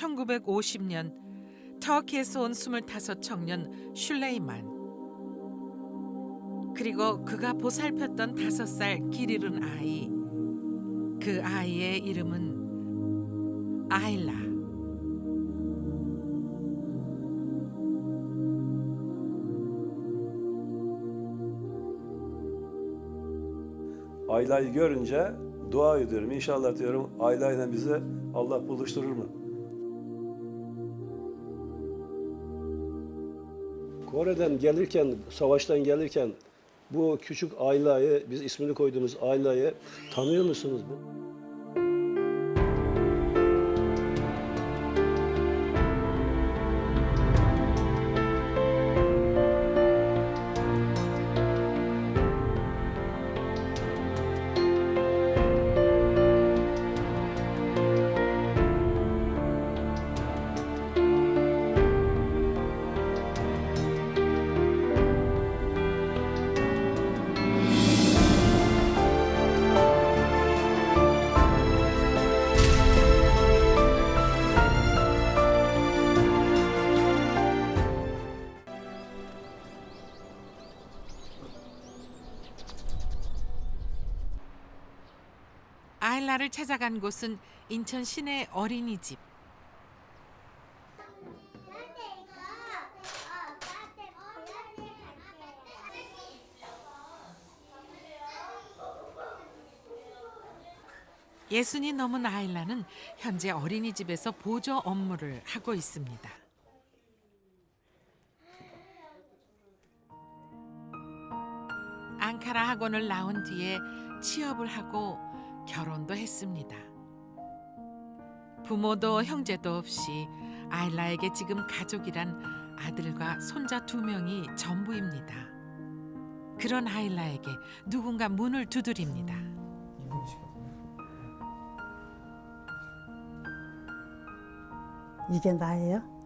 1950년 터키에서 온 25 청년 슐레이만 그리고 그가 보살폈던 5살 길 잃은 아이 그 아이의 이름은 아일라 Ayla'yı görünce dua ediyorum. İnşallah diyorum Ayla'yla bizi Allah buluşturur mu? Kore'den gelirken, savaştan gelirken bu küçük Ayla'yı, biz ismini koyduğumuz Ayla'yı tanıyor musunuz bu? 아일라를 찾아간 곳은 인천 시내 어린이집 예순이 넘은 아일라는 현재 어린이집에서 보조 업무를 하고 있습니다. 앙카라 학원을 나온 뒤에 취업을 하고 결혼도 했습니다. 부모도 형제도 없이 아일라에게 지금 가족이란 아들과 손자 두 명이 전부입니다. 그런 아일라에게 누군가 문을 두드립니다. 이게 나예요?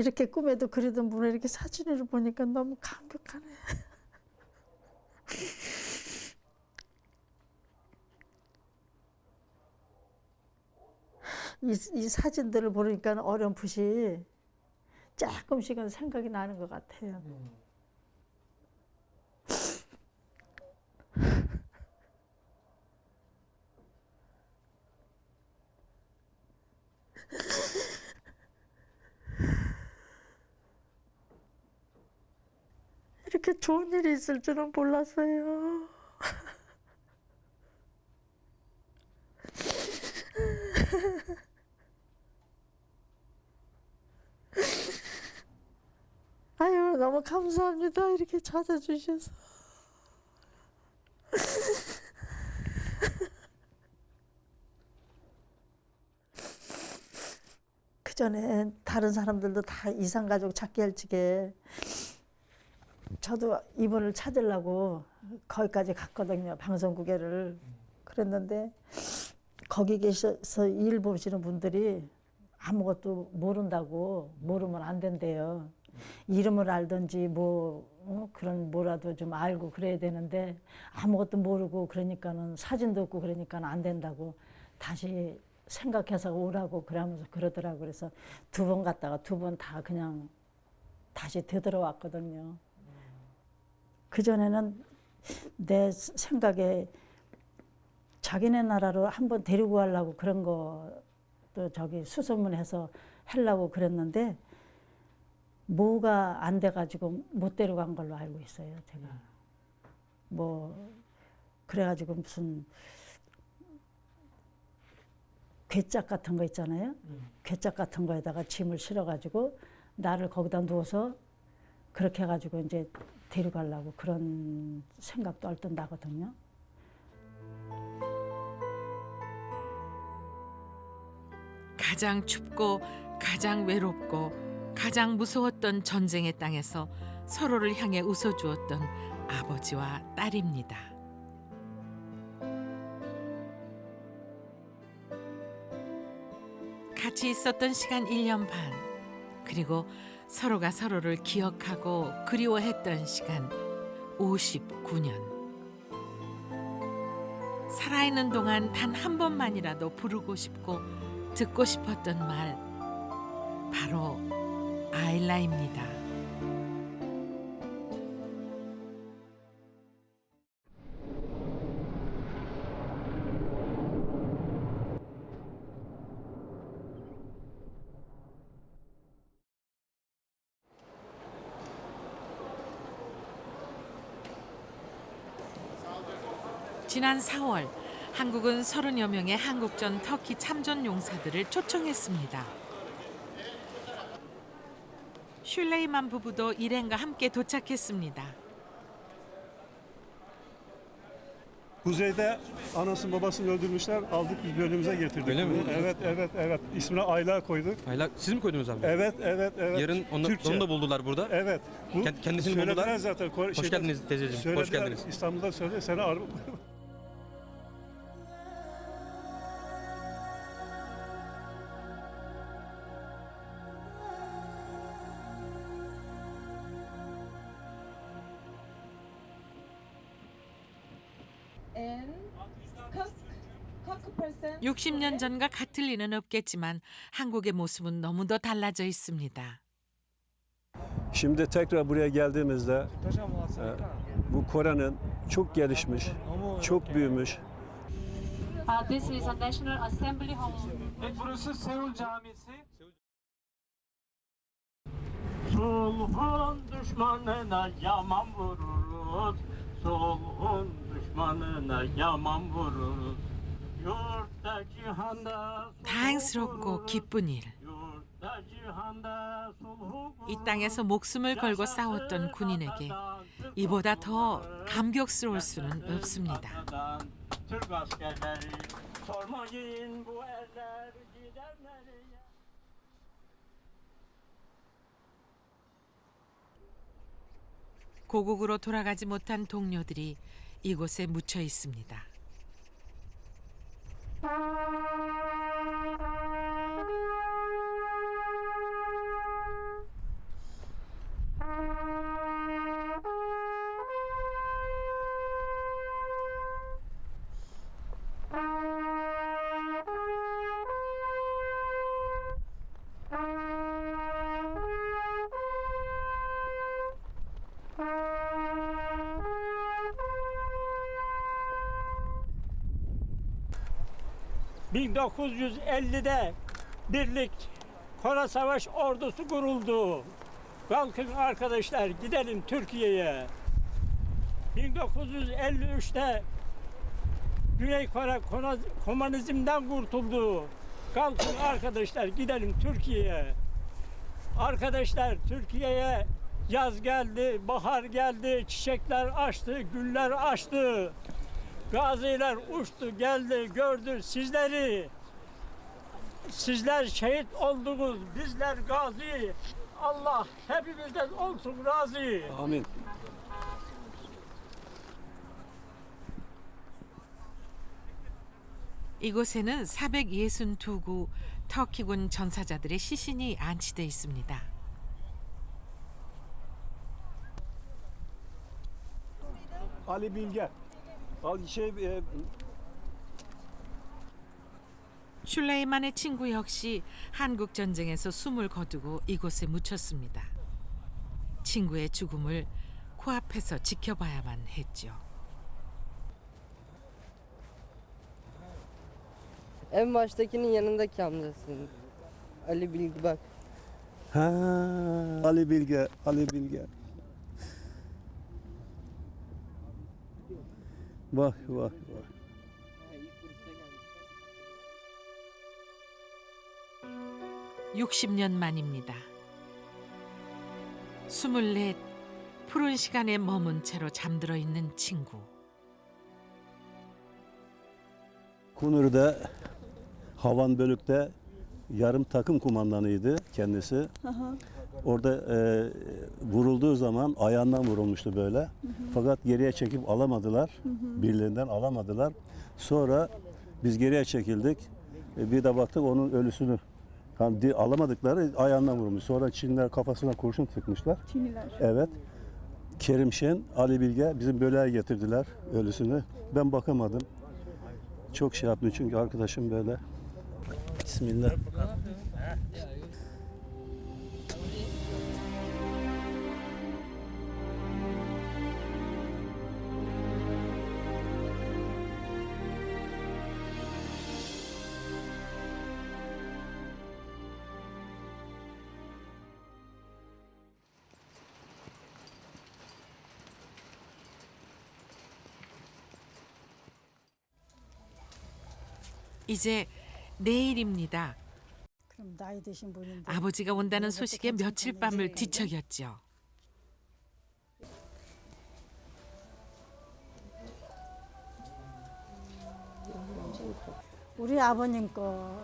이렇게 꿈에도 그리던 분을 이렇게 사진으로 보니까 너무 감격하네. 이, 이 사진들을 보니까 어렴풋이 조금씩은 생각이 나는 것 같아요. 이렇게 좋은 일이 있을 줄은 몰랐어요. 아유, 너무 감사합니다. 이렇게 찾아주셔서. 그 전에 다른 사람들도 다 이상가족 찾기 일찍에 저도 이분을 찾으려고 거기까지 갔거든요. 방송국에를. 그랬는데 거기 계셔서 일 보시는 분들이 아무것도 모른다고 모르면 안 된대요. 이름을 알든지 뭐 어? 그런 뭐라도 좀 알고 그래야 되는데 아무것도 모르고 그러니까는 사진도 없고 그러니까는 안 된다고 다시 생각해서 오라고 그러면서 그러더라고 그래서 두 번 갔다가 두 번 다 그냥 다시 되돌아왔거든요. 그 전에는 내 생각에 자기네 나라로 한번 데리고 가려고 그런 거또 저기 수소문해서 하려고 그랬는데 뭐가 안 돼가지고 못 데려간 걸로 알고 있어요 제가. 뭐 그래가지고 무슨 괴짝 같은 거 있잖아요. 괴짝 같은 거에다가 짐을 실어가지고 나를 거기다 누워서 그렇게 해가지고 이제 데려가려고 그런 생각도 얼뜻 나거든요. 가장 춥고 가장 외롭고 가장 무서웠던 전쟁의 땅에서 서로를 향해 웃어주었던 아버지와 딸입니다. 같이 있었던 시간 1년 반. 그리고 서로가 서로를 기억하고 그리워했던 시간 59년. 살아있는 동안 단 한 번만이라도 부르고 싶고 듣고 싶었던 말 바로 아일라입니다. 지난 4월 한국은 30여 명의 한국전 터키 참전 용사들을 초청했습니다. 슐레이만 부부도 일행과 함께 doçak했습니다. Kuzeyde anasını babasını öldürmüşler. Aldık biz bölümümüze getirdik. Öyle mi? bunu. Evet evet evet. İsmine Ayla koyduk. Ayla siz mi koydunuz abi? Evet evet evet. Yarın onu, Türkçe. onu da buldular burada. Evet. Bu Kend- kendisini söylediler buldular. zaten. Ko- Hoş şeyden- geldiniz teyzeciğim. Hoş Söylediler, geldiniz. İstanbul'da söyledi. Seni ar- 60년 전과 같을 리는 없겠지만 한국의 모습은 너무도 달라져 있습니다. Şimdi tekrar buraya geldiğimizde e, bu Kore'nin çok gelişmiş, çok büyümüş, Uh, this is a National Assembly Hall. Ve burası Seul Camisi. Sulhun düşmanına yaman vururuz. Sulhun 다행스럽고. 기쁜 일. 이 땅에서 목숨을 걸고 싸웠던 군인에게 이보다 더 감격스러울 수는 없습니다. 고국으로 돌아가지 못한 동료들이 이곳에 묻혀 있습니다. ...1950'de Birlik Kora Savaş Ordusu kuruldu. Kalkın arkadaşlar gidelim Türkiye'ye. 1953'te Güney Kore komünizmden kurtuldu. Kalkın arkadaşlar gidelim Türkiye'ye. Arkadaşlar Türkiye'ye yaz geldi, bahar geldi, çiçekler açtı, güller açtı. Gaziler uçtu, geldi, gördü sizleri. Sizler şehit oldunuz, bizler gazi. Allah hepimizden olsun razı. amin. 이곳에는 462구 터키군 전사자들의 시신이 안치돼 있습니다. Ali Bilge. Al şey e, 슐레이만의 친구 역시 한국 전쟁에서 숨을 거두고 이곳에 묻혔습니다. 친구의 죽음을 코앞에서 지켜봐야만 했죠. En baştakinin yanındaki amcasın. Ali Bilgi bak. ha, Ali Bilge, Ali Bilge. Vah vah vah. 육십 년 만입니다. 스물넷 푸른 시간에 머문 채로 잠들어 있는 친구. Kunur'da Havan Bölük'te yarım takım kumandanıydı kendisi. Orada e, vurulduğu zaman ayağından vurulmuştu böyle. Fakat geriye çekip alamadılar. Birilerinden alamadılar. Sonra biz geriye çekildik. E, bir de baktık onun ölüsünü yani alamadıkları ayağından vurulmuş. Sonra Çinliler kafasına kurşun tıkmışlar. Çinliler. Evet. Kerim Şen, Ali Bilge bizim böleğe getirdiler ölüsünü. Ben bakamadım. Çok şey yaptım çünkü arkadaşım böyle. Bismillah. 이제 내일입니다. 그럼 나이 드신 분인데 아버지가 온다는 소식에 며칠 밤을 뒤척였죠. 우리 아버님 거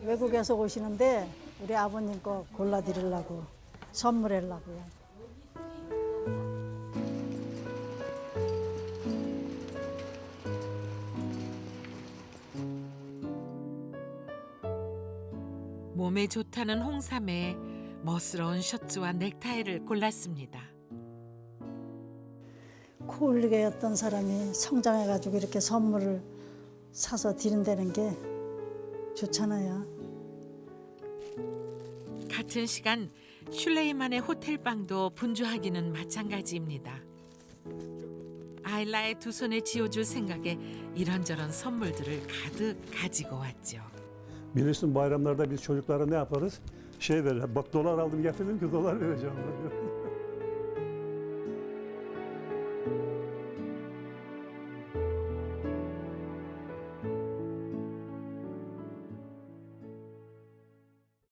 외국에서 오시는데 우리 아버님 거 골라 드리려고 선물하려고요. 몸에 좋다는 홍삼에 멋스러운 셔츠와 넥타이를 골랐습니다. 코 흘리게 했던 사람이 성장해가지고 이렇게 선물을 사서 드린다는 게 좋잖아요. 같은 시간 슐레이만의 호텔방도 분주하기는 마찬가지입니다. 아일라의 두 손에 쥐어줄 생각에 이런저런 선물들을 가득 가지고 왔죠. Bilirsin bayramlarda biz çocuklara ne yaparız? Şey verir, bak dolar aldım getirdim ki dolar vereceğim.